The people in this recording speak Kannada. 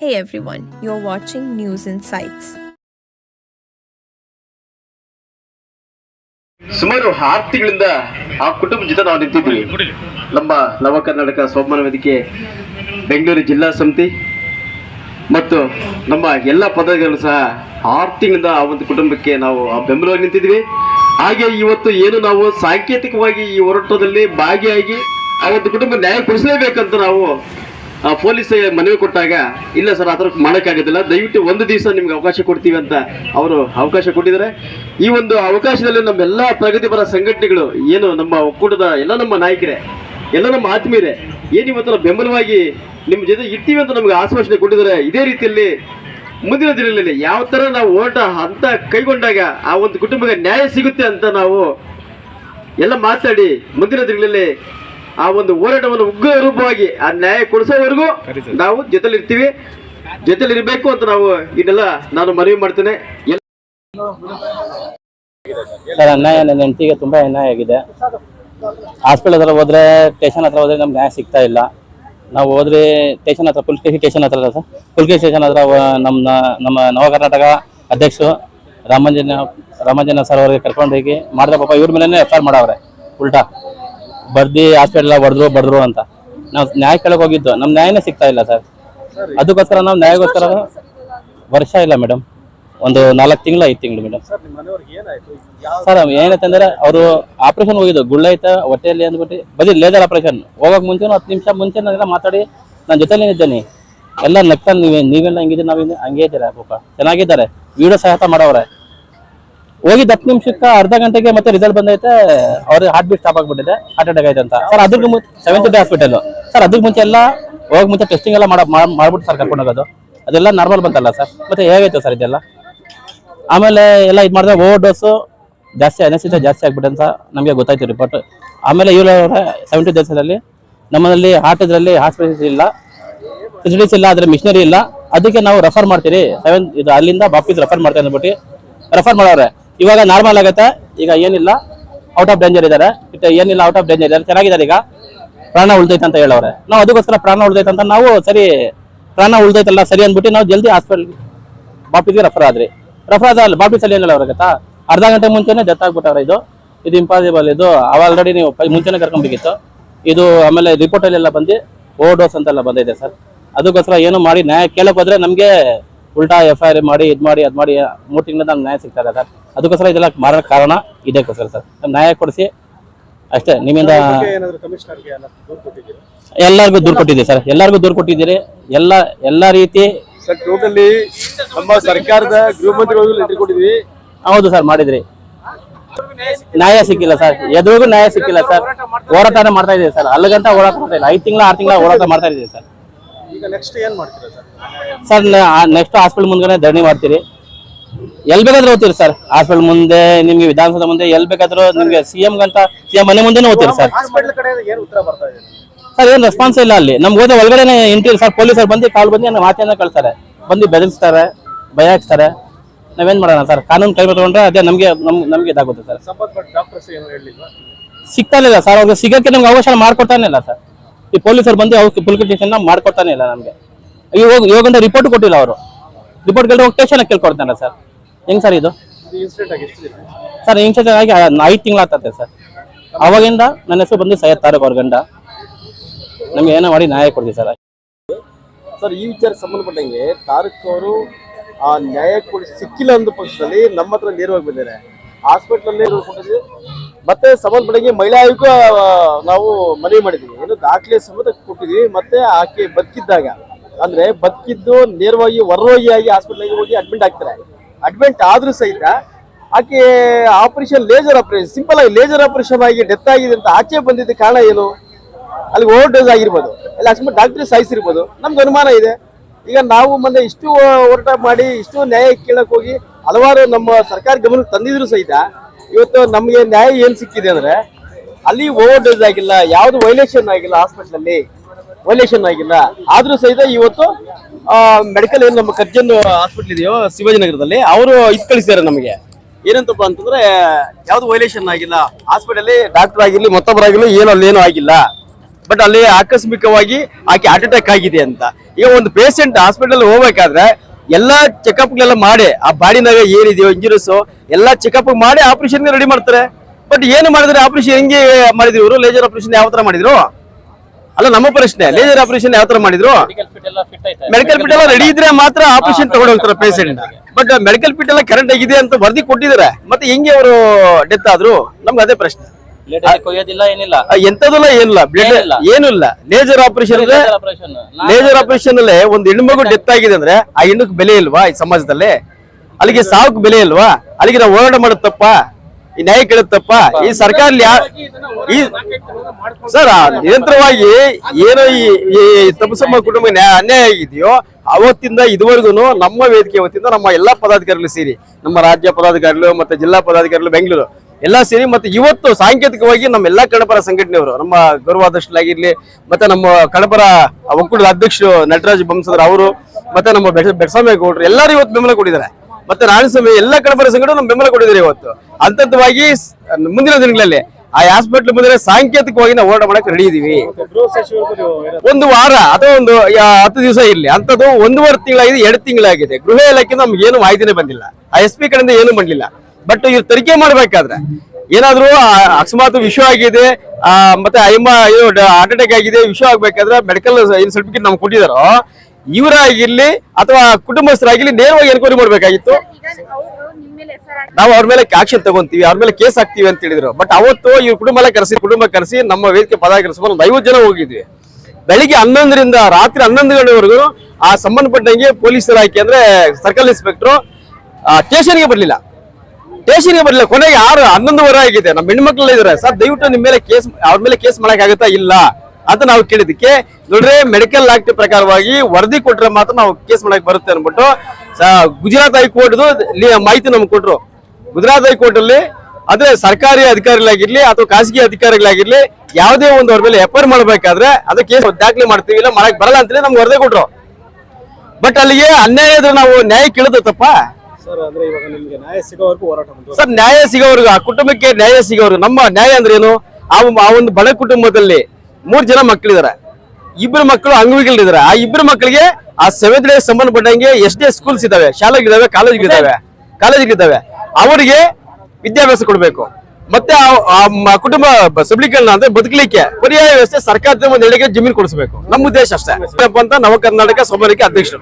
Hey everyone, you're watching News Insights. ಸುಮಾರು ಆರು ತಿಂಗಳಿಂದ ಆ ಕುಟುಂಬದ ಜೊತೆ ನಾವು ನಿಂತಿದ್ವಿ ನಮ್ಮ ನವ ಕರ್ನಾಟಕ ಸ್ವಾಭಿಮಾನ ವೇದಿಕೆ ಬೆಂಗಳೂರು ಜಿಲ್ಲಾ ಸಮಿತಿ ಮತ್ತು ನಮ್ಮ ಎಲ್ಲ ಪದಗಳು ಸಹ ಆರು ತಿಂಗಳಿಂದ ಆ ಒಂದು ಕುಟುಂಬಕ್ಕೆ ನಾವು ಆ ಬೆಂಬಲವಾಗಿ ನಿಂತಿದ್ವಿ ಹಾಗೆ ಇವತ್ತು ಏನು ನಾವು ಸಾಂಕೇತಿಕವಾಗಿ ಈ ಹೋರಾಟದಲ್ಲಿ ಭಾಗಿಯಾಗಿ ಆ ಒಂದು ಕುಟುಂಬ ನ್ಯಾಯ ಕೊಡಿಸಲೇಬೇಕಂತ ನಾವು ಆ ಪೊಲೀಸ್ ಮನವಿ ಕೊಟ್ಟಾಗ, ಇಲ್ಲ ಸರ್, ಆ ಥರ ಮಾಡೋಕ್ಕಾಗೋದಿಲ್ಲ. ದಯವಿಟ್ಟು ಒಂದು ದಿವಸ ನಿಮ್ಗೆ ಅವಕಾಶ ಕೊಡ್ತೀವಿ ಅಂತ ಅವರು ಅವಕಾಶ ಕೊಟ್ಟಿದ್ದಾರೆ. ಈ ಒಂದು ಅವಕಾಶದಲ್ಲಿ ನಮ್ಮೆಲ್ಲ ಪ್ರಗತಿಪರ ಸಂಘಟನೆಗಳು, ಏನು ನಮ್ಮ ಒಕ್ಕೂಟದ ಎಲ್ಲ ನಮ್ಮ ನಾಯಕರೇ, ಎಲ್ಲ ನಮ್ಮ ಆತ್ಮೀಯರೇ, ಏನು ಇವತ್ತು ಬೆಂಬಲವಾಗಿ ನಿಮ್ಮ ಜೊತೆ ಇರ್ತೀವಿ ಅಂತ ನಮ್ಗೆ ಆಶ್ವಾಸನೆ ಕೊಟ್ಟಿದ್ದಾರೆ. ಇದೇ ರೀತಿಯಲ್ಲಿ ಮುಂದಿನ ದಿನಗಳಲ್ಲಿ ಯಾವ ಥರ ನಾವು ಓಟ ಅಂತ ಕೈಗೊಂಡಾಗ ಆ ಒಂದು ಕುಟುಂಬಕ್ಕೆ ನ್ಯಾಯ ಸಿಗುತ್ತೆ ಅಂತ ನಾವು ಎಲ್ಲ ಮಾತಾಡಿ ಮುಂದಿನ ದಿನಗಳಲ್ಲಿ ಆ ಒಂದು ಹೋರಾಟವನ್ನು ಉಗ್ರ ರೂಪವಾಗಿ ಆ ನ್ಯಾಯ ಕೊಡಿಸೋವರೆಗೂ ನಾವು ಜೊತೆಲಿರ್ತೀವಿ. ಜೊತೆಲಿರಬೇಕು ಅಂತ ನಾವು ಇದೆಲ್ಲ ನಾನು ಮನವಿ ಮಾಡ್ತೇನೆ. ಸರ್ ಅನ್ಯಾಯ ನನ್ನ ಹೆಂಡತಿಗೆ ತುಂಬಾ ಅನ್ಯಾಯ ಆಗಿದೆ. ಹಾಸ್ಪಿಟಲ್ ಹತ್ರ ಹೋದ್ರೆ ಸ್ಟೇಷನ್ ಹತ್ರ ಹೋದ್ರೆ ನಮ್ಗೆ ನ್ಯಾಯ ಸಿಗ್ತಾ ಇಲ್ಲ. ನಾವು ಹೋದ್ರೆ ಸ್ಟೇಷನ್ ಹತ್ರ ಪುಲ್ಕೇಶಿ ಸ್ಟೇಷನ್ ಹತ್ರ ಸರ್. ಸ್ಟೇಷನ್ ಹತ್ರ ನಮ್ಮ ನಮ್ಮ ನವ ಕರ್ನಾಟಕ ಅಧ್ಯಕ್ಷರು ರಾಮಂಜನ ರಾಮಂಜನ ಸರ್ ಅವ್ರಿಗೆ ಕರ್ಕೊಂಡೋಗಿ ಮಾಡಿದ್ರೆ ಪಾಪ ಇವ್ರ ಮೇಲೆ ಎಫ್ ಆರ್ ಮಾಡವ್ರೆ. ಉಲ್ಟಾ. ಬರ್ದಿ ಹಾಸ್ಪಿಟಲ್ ಬಡದ್ರು ಬಡದ್ರು ಅಂತ. ನಾವು ನ್ಯಾಯ ಕೇಳಕ್ ಹೋಗಿದ್ದು. ನಮ್ ನ್ಯಾಯನೇ ಸಿಗ್ತಾ ಇಲ್ಲ ಸರ್. ಅದಕ್ಕೋಸ್ಕರ ನಾವು ನ್ಯಾಯಗೋಸ್ಕರ ವರ್ಷ ಇಲ್ಲ ಮೇಡಮ್ ಒಂದು ನಾಲ್ಕು ತಿಂಗಳು ಐದು ತಿಂಗಳು ಮೇಡಮ್ ಸರ್ ಏನಂತಂದ್ರೆ ಅವರು ಆಪರೇಷನ್ ಹೋಗಿದ್ದು. ಗುಳ್ಳ ಐತೆ ಹೊಟ್ಟೆಯಲ್ಲಿ ಅಂದ್ಬಿಟ್ಟು ಬರೀ ಲೇಸರ್ ಆಪರೇಷನ್ ಹೋಗಕ್ ಮುಂಚೆ ಹತ್ತು ನಿಮಿಷ ಮುಂಚೆ ನಾನೆಲ್ಲ ಮಾತಾಡಿ ನನ್ನ ಜೊತೆಲೇ ಇದ್ದೇನೆ ಎಲ್ಲ ನಗ್ತಾ ನೀವೇ ನೀವೆಲ್ಲ ಹಂಗಿದ್ದೀರಿ ನಾವು ಹಂಗೆ ಇದ್ದೀರಾ ಪಾಪ. ಚೆನ್ನಾಗಿದ್ದಾರೆ. ವಿಡಿಯೋ ಸಹಾಯ ಮಾಡವ್ರೆ. ಹೋಗಿದ್ದು ಹತ್ತು ನಿಮಿಷಕ್ಕೆ ಅರ್ಧ ಗಂಟೆಗೆ ಮತ್ತೆ ರಿಸಲ್ಟ್ ಬಂದೈತೆ. ಅವ್ರಿಗೆ ಹಾರ್ಟ್ ಬೀಟ್ ಸ್ಟಾಪ್ ಆಗಿಬಿಟ್ಟಿದೆ. ಹಾರ್ಟ್ ಅಟ್ಯಾಕ್ ಆಯ್ತು ಅಂತ. ಸರ್ ಅದ್ರ ಮುಂಚೆ ಸೆವೆಂತ್ ಡೇ ಹಾಸ್ಪಿಟಲ್ ಸರ್ ಅದ್ರ ಮುಂಚೆ ಎಲ್ಲ ಹೋಗಿ ಮುಂಚೆ ಟೆಸ್ಟಿಂಗ್ ಎಲ್ಲ ಮಾಡ ಮಾಡ್- ಮಾಡ್ಬಿಟ್ಟು ಸರ್ ಕರ್ಕೊಂಡು ಹೋಗೋದು. ಅದೆಲ್ಲ ನಾರ್ಮಲ್ ಬಂತಲ್ಲ ಸರ್ ಮತ್ತೆ ಹೇಗಾಯ್ತು ಸರ್ ಇದೆಲ್ಲ? ಆಮೇಲೆ ಎಲ್ಲ ಇದು ಮಾಡಿದ್ರೆ ಓವರ್ ಡೋಸು ಜಾಸ್ತಿ ಅನಸಿತ ಜಾಸ್ತಿ ಆಗ್ಬಿಟ್ಟಂತ ನಮಗೆ ಗೊತ್ತಾಯ್ತು ರಿಪೋರ್ಟ್ ಆಮೇಲೆ ಇವ್ರ ಸೆವೆಂಟಿ ಡೇಸಲ್ಲಿ ನಮ್ಮಲ್ಲಿ ಹಾರ್ಟ್ ಇದರಲ್ಲಿ ಹಾಸ್ಪಿಟಲ್ಸ್ ಇಲ್ಲ. ಫೆಸಿಲಿಟೀಸ್ ಇಲ್ಲ ಅದ್ರ ಮಿಷನರಿ ಇಲ್ಲ. ಅದಕ್ಕೆ ನಾವು ರೆಫರ್ ಮಾಡ್ತೀರಿ. ಸೆವೆನ್ ಇದು ಅಲ್ಲಿಂದ ಬಾಪಿಸ್ ರೆಫರ್ ಮಾಡ್ತೀವಿ ಅಂದ್ಬಿಟ್ಟು ರೆಫರ್ ಮಾಡೋರೆ. ಇವಾಗ ನಾರ್ಮಲ್ ಆಗುತ್ತೆ. ಈಗ ಏನಿಲ್ಲ ಔಟ್ ಆಫ್ ಡೇಂಜರ್ ಇದ್ದಾರೆ ಏನಿಲ್ಲ ಔಟ್ ಆಫ್ ಡೇಂಜರ್ ಇದ್ದಾರೆ ಚೆನ್ನಾಗಿದ್ದಾರೆ ಈಗ. ಪ್ರಾಣ ಉಳ್ದೈತೆ ಅಂತ ಹೇಳೋರೆ ನಾವು ಅದಕ್ಕೋಸ್ಕರ ಪ್ರಾಣ ಉಳ್ದೈತೆ ಅಂತ ನಾವು ಸರಿ, ಪ್ರಾಣ ಉಳ್ದೈತಲ್ಲ ಸರಿ ಅಂದ್ಬಿಟ್ಟು ನಾವು ಜಲ್ದಿ ಹಾಸ್ಪಿಟಲ್ ಬಾಪಿಗೆ ರೆಫರ್ ಆದ್ರಿ. ರೆಫರ್ ಆದ ಬಾಪಿ ಸಲ ಏನಿಲ್ಲ ಅವ್ರಿಗೆ ಗೊತ್ತಾ? ಅರ್ಧ ಗಂಟೆ ಮುಂಚೆನೆ ಡೆತ್ ಆಗ್ಬಿಟ್ಟವ್ರೆ ಇದು. ಇದು ಇಂಪಾಸಿಬಲ್ ಇದು. ಆಲ್ರೆಡಿ ನೀವು ಮುಂಚೆನೆ ಕರ್ಕೊಂಡ್ಬೇಕಿತ್ತು ಇದು ಆಮೇಲೆ ರಿಪೋರ್ಟ್ ಎಲ್ಲ ಬಂದು ಓವರ್ ಡೋಸ್ ಅಂತೆಲ್ಲ ಬಂದಿದೆ ಸರ್. ಅದಕ್ಕೋಸ್ಕರ ಏನು ಮಾಡಿ ನ್ಯಾಯ ಕೇಳಕ್ಕೆ ಹೋದ್ರೆ ನಮಗೆ ಉಲ್ಟಾ ಎಫ್ ಐ ಆರ್ ಮಾಡಿ, ಇದು ಮಾಡಿ, ಅದು ಮಾಡಿ ಮೂರು ತಿಂಗಳಿಂದ ನ್ಯಾಯ ಸಿಗ್ತಾ ಇದೆ ಸರ್. ಅದಕ್ಕೋಸ್ಕರ ಇದೆಲ್ಲ ಮಾಡೋಕ್ಕೆ ಕಾರಣ ಇದಕ್ಕೋಸ್ಕರ ಸರ್. ನ್ಯಾಯ ಕೊಡಿಸಿ ಅಷ್ಟೇ ನಿಮ್ಮಿಂದ ಎಲ್ಲರಿಗೂ ದೂರು ಕೊಟ್ಟಿದ್ದೀವಿ ಸರ್. ಎಲ್ಲರಿಗೂ ದೂರು ಕೊಟ್ಟಿದ್ದೀರಿ. ಎಲ್ಲ ಎಲ್ಲ ರೀತಿ ಸರ್ ಟೋಟಲಿ ನಮ್ಮ ಸರ್ಕಾರದ ಗೃಹ ಮಂತ್ರಿಗಳಿಗೂ ಕೊಟ್ಟಿದ್ವಿ ಹೌದು ಸರ್ ಮಾಡಿದ್ರಿ. ನ್ಯಾಯ ಸಿಕ್ಕಿಲ್ಲ ಸರ್. ಎದುರಿಗೂ ನ್ಯಾಯ ಸಿಕ್ಕಿಲ್ಲ ಸರ್. ಹೋರಾಟನೇ ಮಾಡ್ತಾ ಇದ್ದೀವಿ ಸರ್. ಅಲ್ಲಗಂತ ಹೋರಾಟ ಮಾಡ್ತಾ ಇಲ್ಲ. ಐದು ತಿಂಗಳ ಆರು ತಿಂಗಳ ಹೋರಾಟ ಮಾಡ್ತಾ ಇದೀವಿ ಸರ್. ಈಗ ನೆಕ್ಸ್ಟ್ ಏನ್ ಮಾಡ್ತೀರಾ ಸರ್? ಸರ್ ನೆಕ್ಸ್ಟ್ ಹಾಸ್ಪಿಟಲ್ ಮುಂದ್ಗಡೆ ಧರಣಿ ಮಾಡ್ತೀರಿ. ಎಲ್ ಬೇಕಾದ್ರೂ ಓದ್ತೀರಿ ಸರ್ ಹಾಸ್ಪಿಟಲ್ ಮುಂದೆ ನಿಮ್ಗೆ ವಿಧಾನಸೌಧ ಮುಂದೆ ಎಲ್ ಬೇಕಾದ್ರೂ ನಿಮ್ಗೆ ಸಿಎಂ ಗಂಟ ಸಿಎಂ ಮನೆ ಮುಂದೆನೂ ಓದ್ತೀರಿ ಸರ್ ಸರ್ ಏನ್ ರೆಸ್ಪಾನ್ಸ್ ಇಲ್ಲ ಅಲ್ಲಿ. ನಮ್ಗೆ ಹೋದ ಒಳಗಡೆ ಇಂಟೀರಿಯರ್ ಸರ್ ಪೊಲೀಸರು ಬಂದು ಕಾಲ್ ಬಂದು ನಮ್ಮ ಮಾತೆಯನ್ನ ಕಳ್ತಾರೆ. ಬಂದು ಬೆದರಿಸ್ತಾರೆ ಭಯ ಹಾಕ್ತಾರೆ ನಾವೇನ್ ಮಾಡೋಣ ಸರ್ ಕಾನೂನು ಕೈ ತಗೊಂಡ್ರೆ ಅದೇ ನಮ್ಗೆ ನಮ್ ನಮ್ಗೆ ಇದಾಗುತ್ತೆ ಸರ್ ಸಿಗ್ತಾನೆ ಇಲ್ಲ ಸರ್ ಅವ್ರಿಗೆ ಸಿಗಕ್ಕೆ ನಮ್ಗೆ ಅವಕಾಶ ಮಾಡ್ಕೊಡ್ತಾನೆ ಇಲ್ಲ ಸರ್ ಈ ಪೊಲೀಸರು ಬಂದು ಅವ್ರಿಗೆ ಪುಲ್ಕಿಟೇಷನ್ ಮಾಡ್ಕೊಡ್ತಾನೆ ಇಲ್ಲ ನಮ್ಗೆ. ಇವಾಗ ಇವಾಗ ಗಂಟೆ ರಿಪೋರ್ಟ್ ಕೊಟ್ಟಿಲ್ಲ ಅವರು. ರಿಪೋರ್ಟ್ ಕೇಳಿದ್ರೆ ಹೋಗಿ ಟೇಷನ್ ಕೇಳ್ಕೊಡ್ತಾನೆ ಸರ್ ಹೆಂಗ್ ಸರ್ ಇದು? ಸರ್ ಇನ್ಸ್ಟೆಂಟ್ ಆಗಿ ಐದು ತಿಂಗಳು ಆಗ್ತದೆ ಸರ್. ಅವಾಗಿಂದ ನನ್ನ ಹೆಸರು ಬಂದು ಸೈಯದ್ ತಾರಕ್ ಅವ್ರ ಗಂಡ. ನಮ್ಗೆ ಏನೋ ಮಾಡಿ ನ್ಯಾಯ ಕೊಡ್ತೀವಿ ಸರ್. ಸರ್ ಈ ವಿಚಾರ ಸಂಬಂಧಪಟ್ಟಂಗೆ ತಾರಕ್ ಅವರು ಆ ನ್ಯಾಯ ಕೊಡಿ ಸಿಕ್ಕಿಲ್ಲ ಅಂದ ಪಕ್ಷದಲ್ಲಿ ನಮ್ಮ ಹತ್ರ ನೇರವಾಗಿ ಬಂದಿದ್ದಾರೆ. ಹಾಸ್ಪಿಟಲ್ ಅಲ್ಲಿ ಕೊಟ್ಟಿದ್ವಿ ಮತ್ತೆ ಸಂಬಂಧಪಟ್ಟಂಗೆ ಮಹಿಳಾ ಆಯೋಗ ನಾವು ಮನವಿ ಮಾಡಿದ್ವಿ. ಏನು ದಾಖಲೆ ಸಮೇತ ಕೊಟ್ಟಿದ್ವಿ. ಮತ್ತೆ ಆಕೆ ಬದುಕಿದ್ದಾಗ ಅಂದ್ರೆ ಬದುಕಿದ್ದು ನೇರವಾಗಿ ಹೊರರೋಗಿಯಾಗಿ ಹಾಸ್ಪಿಟ್ಲಿಗೆ ಹೋಗಿ ಅಡ್ಮಿಟ್ ಆಗ್ತಾರೆ. ಅಡ್ಮಿಟ್ ಆದ್ರೂ ಸಹಿತ ಆಕೆ ಆಪರೇಷನ್ ಲೇಸರ್ ಆಪರೇಷನ್ ಸಿಂಪಲ್ ಆಗಿ ಲೇಸರ್ ಆಪರೇಷನ್ ಆಗಿ ಡೆತ್ ಆಗಿದೆ ಅಂತ ಆಚೆ ಬಂದಿದ್ದ ಕಾರಣ ಏನು? ಅಲ್ಲಿ ಓವರ್ ಡೋಸ್ ಆಗಿರ್ಬೋದು. ಅಲ್ಲಿ ಅಷ್ಟು ಡಾಕ್ಟರ್ ಸಾಯಿಸಿರ್ಬೋದು. ನಮ್ದು ಅನುಮಾನ ಇದೆ. ಈಗ ನಾವು ಮೊನ್ನೆ ಇಷ್ಟು ಹೋರಾಟ ಮಾಡಿ, ಇಷ್ಟು ನ್ಯಾಯ ಕೇಳಕ್ ಹೋಗಿ ಹಲವಾರು ನಮ್ಮ ಸರ್ಕಾರ ಗಮನಕ್ಕೆ ತಂದಿದ್ರು ಸಹಿತ. ಇವತ್ತು ನಮಗೆ ನ್ಯಾಯ ಏನು ಸಿಕ್ಕಿದೆ ಅಂದ್ರೆ, ಅಲ್ಲಿ ಓವರ್ ಡೋಸ್ ಆಗಿಲ್ಲ, ಯಾವುದು ವೈಲೇಷನ್ ಆಗಿಲ್ಲ ಹಾಸ್ಪಿಟಲ್ ಅಲ್ಲಿ. ವೈಲೇಷನ್ ಆಗಿಲ್ಲ. ಆದ್ರೂ ಸಹಿತ ಇವತ್ತು ಮೆಡಿಕಲ್ ಏನು ನಮ್ಮ ಕರ್ಜನ್ ಹಾಸ್ಪಿಟಲ್ ಇದೆಯೋ, ಶಿವಾಜಿನಗರದಲ್ಲಿ, ಅವರು ಇದು ಕಳಿಸಿದ್ದಾರೆ ನಮಗೆ. ಏನಂತಪ್ಪ ಅಂತಂದ್ರೆ, ಯಾವ್ದು ವೈಲೇಷನ್ ಆಗಿಲ್ಲ. ಹಾಸ್ಪಿಟಲ್ ಡಾಕ್ಟರ್ ಆಗಿರ್ಲಿ ಮತ್ತೊಬ್ಬರಾಗಿರ್ಲಿ ಏನು ಅಲ್ಲೇನು ಆಗಿಲ್ಲ. ಬಟ್ ಅಲ್ಲಿ ಆಕಸ್ಮಿಕವಾಗಿ ಆಕೆ ಹಾರ್ಟ್ ಅಟ್ಯಾಕ್ ಆಗಿದೆ ಅಂತ. ಈಗ ಒಂದು ಪೇಷಂಟ್ ಹಾಸ್ಪಿಟಲ್ ಹೋಗ್ಬೇಕಾದ್ರೆ, ಎಲ್ಲಾ ಚೆಕಪ್ ಗಳೆಲ್ಲ ಮಾಡಿ, ಆ ಬಾಡಿನಾಗ ಏನಿದೆಯೋ ಇಂಜುರೀಸ್ ಎಲ್ಲಾ ಚೆಕಪ್ ಮಾಡಿ ಆಪರೇಷನ್ ರೆಡಿ ಮಾಡ್ತಾರೆ. ಬಟ್ ಏನು ಮಾಡಿದ್ರೆ ಆಪರೇಷನ್ ಹೆಂಗೆ ಮಾಡಿದ್ರು ಇವರು? ಲೇಜರ್ ಆಪರೇಷನ್ ಯಾವ ತರ ಮಾಡಿದ್ರು? ಅಲ್ಲ ನಮ್ಮ ಪ್ರಶ್ನೆ ಲೇಜರ್ ಆಪರೇಷನ್ ಯಾವ ತರ ಮಾಡಿದ್ರು? ಮೆಡಿಕಲ್ ಪಿಟ್ ಎಲ್ಲ ರೆಡಿ ಇದ್ರೆ ಮಾತ್ರ ಆಪರೇಷನ್ ತಗೊಂಡು ಹೋಗ್ತಾರೆ ಪೇಷಂಟ್ ಬಟ್ ಮೆಡಿಕಲ್ ಪಿಟ್ ಎಲ್ಲ ಕರೆಂಟ್ ಆಗಿದೆ ಅಂತ ವರದಿ ಕೊಟ್ಟಿದ್ದಾರೆ. ಮತ್ತೆ ಹೆಂಗೆ ಅವರು ಡೆತ್ ಆದ್ರು? ನಮ್ಗೆ ಅದೇ ಪ್ರಶ್ನೆ. ಎಂತದಲ್ಲ ಏನಿಲ್ಲ. ಬ್ಲಡ್ ಏನಿಲ್ಲ. ಏನು ಇಲ್ಲ laser operation laser laser operation ಅಲ್ಲೇ ಒಂದು ಹೆಣ್ಮಗು ಡೆತ್ ಆಗಿದೆ ಅಂದ್ರೆ ಆ ಹೆಣ್ಣಕ್ಕೆ ಬೆಲೆ ಇಲ್ವಾ ಈ ಸಮಾಜದಲ್ಲಿ? ಅಲ್ಲಿಗೆ ಸಾವುಕ್ ಬೆಲೆ ಇಲ್ವಾ? ಅಲ್ಲಿಗೆ ನಾವು ಹೋರಾಟ ಮಾಡೋದು ತಪ್ಪ? ಈ ನ್ಯಾಯ ಕೇಳುತ್ತಪ್ಪ? ಈ ಸರ್ಕಾರ ಈ ಸರ್ ನಿರಂತರವಾಗಿ ಏನೋ ಈ ತಪಸಮ್ಮ ಕುಟುಂಬ ನ್ಯಾಯ ಅನ್ಯಾಯ ಆಗಿದೆಯೋ, ಅವತ್ತಿಂದ ಇದುವರೆಗೂ ನಮ್ಮ ವೇದಿಕೆ, ಅವತ್ತಿಂದ ನಮ್ಮ ಎಲ್ಲಾ ಪದಾಧಿಕಾರಿಗಳು ಸೇರಿ, ನಮ್ಮ ರಾಜ್ಯ ಪದಾಧಿಕಾರಿಗಳು ಮತ್ತೆ ಜಿಲ್ಲಾ ಪದಾಧಿಕಾರಿಗಳು ಬೆಂಗಳೂರು ಎಲ್ಲಾ ಸೇರಿ ಮತ್ತೆ ಇವತ್ತು ಸಾಂಕೇತಿಕವಾಗಿ ನಮ್ಮ ಎಲ್ಲಾ ಕಡಪರ ಸಂಘಟನೆಯವರು, ನಮ್ಮ ಗೌರವಾಧ್ಯಕ್ಷರಾಗಿರ್ಲಿ, ಮತ್ತೆ ನಮ್ಮ ಕಡಪರ ಒಕ್ಕೂಟದ ಅಧ್ಯಕ್ಷರು ನಟರಾಜ್ ಬಂಸದ್ರ ಅವರು, ಮತ್ತೆ ನಮ್ಮ ಬೆಡಸ್ವಾಮಿ ಗೌಡ್ರು ಎಲ್ಲರೂ ಇವತ್ತು ಬೆಂಬಲ ಕೊಟ್ಟಿದ್ದಾರೆ. ಮತ್ತೆ ನಾರಾಯಣಸ್ವಾಮಿ ಎಲ್ಲ ಕಡಪರ ಸಂಘಟನೆ ನಮ್ಮ ಬೆಂಬಲ ಕೊಟ್ಟಿದ್ದಾರೆ ಇವತ್ತು. ಅಂತಂತವಾಗಿ ಮುಂದಿನ ದಿನಗಳಲ್ಲಿ ಆ ಹಾಸ್ಪಿಟಲ್ ಮುಂದೆ ಸಾಂಕೇತಿಕವಾಗಿ ನಾವು ಹೋರಾಟ ಮಾಡಕ್ಕೆ ರೆಡಿ ಇದೀವಿ. ಒಂದು ವಾರ ಅಥವಾ ಒಂದು ಹತ್ತು ದಿವಸ ಇರ್ಲಿ. ಅಂತದ್ದು ಒಂದೂವರೆ ತಿಂಗಳಾಗಿದೆ, ಎರಡು ತಿಂಗಳಾಗಿದೆ. ಗೃಹ ಇಲಾಖೆ ನಮ್ಗೆ ಏನು ಮಾಹಿತಿನೇ ಬಂದಿಲ್ಲ. ಆ ಎಸ್ ಪಿ ಕಡೆಯಿಂದ ಏನು ಬಂದಿಲ್ಲ. ಬಟ್ ಇವ್ರು ತನಿಖೆ ಮಾಡ್ಬೇಕಾದ್ರೆ ಏನಾದ್ರೂ ಅಕಸ್ಮಾತ್ ವಿಷ ಆಗಿದೆ ಮತ್ತೆ ಅಯ್ಯಮ್ಮ ಹಾರ್ಟ್ ಅಟ್ಯಾಕ್ ಆಗಿದೆ, ವಿಷ ಆಗ್ಬೇಕಾದ್ರೆ ಮೆಡಿಕಲ್ ಸರ್ಟಿಫಿಕೇಟ್ ನಮ್ಗೆ ಕೊಟ್ಟಿದಾರೋ ಇವರಾಗಿರ್ಲಿ ಅಥವಾ ಕುಟುಂಬಸ್ಥರಾಗಿರ್ಲಿ ನೇರವಾಗಿ ಎನ್ಕ್ವೈರಿ ಮಾಡ್ಬೇಕಾಗಿತ್ತು. ನಾವು ಅವ್ರ ಮೇಲೆ ಆಕ್ಷನ್ ತಗೊಂತೀವಿ ಅವ್ರ ಮೇಲೆ ಕೇಸ್ ಹಾಕ್ತಿವಿ ಅಂತ ಹೇಳಿದ್ರು. ಬಟ್ ಅವತ್ತು ಇವ್ರ ಕುಟುಂಬ ಎಲ್ಲ ಕರೆಸಿ ಕುಟುಂಬ ಕರೆಸಿ ನಮ್ಮ ವೇದಿಕೆ ಪದಾಧಿಕಾರಿ ಒಂದು ಐವತ್ತು ಜನ ಹೋಗಿದ್ವಿ. ಬೆಳಿಗ್ಗೆ ಹನ್ನೊಂದರಿಂದ ರಾತ್ರಿ ಹನ್ನೊಂದು ಗಂಟೆವರೆಗೂ ಆ ಸಂಬಂಧಪಟ್ಟಂಗೆ ಪೊಲೀಸರು ಇಲಾಖೆ ಅಂದ್ರೆ ಸರ್ಕಲ್ ಇನ್ಸ್ಪೆಕ್ಟರ್ ಸ್ಟೇಷನ್ಗೆ ಬರ್ಲಿಲ್ಲ. ಸ್ಟೇಷನ್ಗೆ ಬರ್ಲಿಲ್ಲ. ಕೊನೆಗೆ ಆರು ಹನ್ನೊಂದುವರೆ ಆಗಿದೆ. ನಮ್ಮ ಹೆಣ್ಮಕ್ಳೆಲ್ಲ ಇದಾರೆ ಸರ್ ದಯವಿಟ್ಟು ನಿಮ್ಮ ಮೇಲೆ ಕೇಸ್ ಅವ್ರ ಮೇಲೆ ಕೇಸ್ ಮಾಡಕ್ ಆಗುತ್ತಾ ಇಲ್ಲ? ಅಂತ ನಾವು ಕೇಳಿದಕ್ಕೆ ನೋಡ್ರಿ ಮೆಡಿಕಲ್ ಆಕ್ಟ್ ಪ್ರಕಾರವಾಗಿ ವರದಿ ಕೊಟ್ರೆ ಮಾತ್ರ ನಾವು ಕೇಸ್ ಮಾಡಕ್ ಬರುತ್ತೆ ಅನ್ಬಿಟ್ಟು ಗುಜರಾತ್ ಹೈಕೋರ್ಟ್ದು ಮಾಹಿತಿ ನಮ್ಗೆ ಕೊಟ್ರು. ಗುಜರಾತ್ ಹೈಕೋರ್ಟ್ ಅಲ್ಲಿ ಅದೇ ಸರ್ಕಾರಿ ಅಧಿಕಾರಿಗಳಾಗಿರ್ಲಿ ಅಥವಾ ಖಾಸಗಿ ಅಧಿಕಾರಿಗಳಾಗಿರ್ಲಿ ಯಾವುದೇ ಒಂದು ಅವ್ರ ಮೇಲೆ ಎಫ್ ಮಾಡ್ಬೇಕಾದ್ರೆ ಅದಕ್ಕೆ ಕೇಸ್ ದಾಖಲೆ ಮಾಡ್ತೀವಿ ಇಲ್ಲ ಮಾಡಕ್ ಬರಲ್ಲ ಅಂತೇಳಿ ನಮ್ಗೆ ವರದಿ ಕೊಟ್ರು. ಬಟ್ ಅಲ್ಲಿಗೆ ಅನ್ಯಾಯ ಇದ್ರೆ ನಾವು ನ್ಯಾಯ ಕೇಳಿದ ತಪ್ಪ? ಸರ್ ನ್ಯಾಯ ಸಿಗೋವರೆಗೂ ಹೋರಾಟ ಮುಂದುವರಿಸಿ ಸರ್ ನ್ಯಾಯ ಸಿಗೋವರೆಗೂ ಆ ಕುಟುಂಬಕ್ಕೆ ನ್ಯಾಯ ಸಿಗೋವರೆಗೂ ನಮ್ಮ ನ್ಯಾಯ ಅಂದ್ರೆ ಏನು? ಆ ಒಂದು- ಆ ಒಂದು ಬಡ ಕುಟುಂಬದಲ್ಲಿ ಮೂರ್ ಜನ ಮಕ್ಕಳಿದ್ದಾರೆ ಇಬ್ಬರು ಮಕ್ಕಳು ಅಂಗವಿಕಲಿದ್ದಾರೆ ಆ ಇಬ್ಬರು ಮಕ್ಕಳಿಗೆ ಆ ಸೆವೆಂತ್ ಡೇ ಸಂಬಂಧಪಟ್ಟಂಗೆ ಎಷ್ಟೇ ಸ್ಕೂಲ್ಸ್ ಇದಾವೆ ಶಾಲೆಗಳಿದಾವೆ ಕಾಲೇಜ್ಗಳಿದಾವೆ ಕಾಲೇಜ್ಗಳಿದಾವೆ ಅವರಿಗೆ ವಿದ್ಯಾಭ್ಯಾಸ ಕೊಡಬೇಕು. ಮತ್ತೆ ಆ- ಕುಟುಂಬ ಸಬಲೀಕರಣ ಅಂದ್ರೆ ಬದುಕಲಿಕ್ಕೆ ಪರ್ಯಾಯ ವ್ಯವಸ್ಥೆ ಸರ್ಕಾರದ ಒಂದು ಎಡೆಗೆ ಜಮೀನು ಕೊಡಿಸಬೇಕು. ನಮ್ಮ ಉದ್ದೇಶ ಅಷ್ಟೇ. ಅಂತ ನವ ಕರ್ನಾಟಕ ಸಮಾಜಕ್ಕೆ ಅಧ್ಯಕ್ಷರು.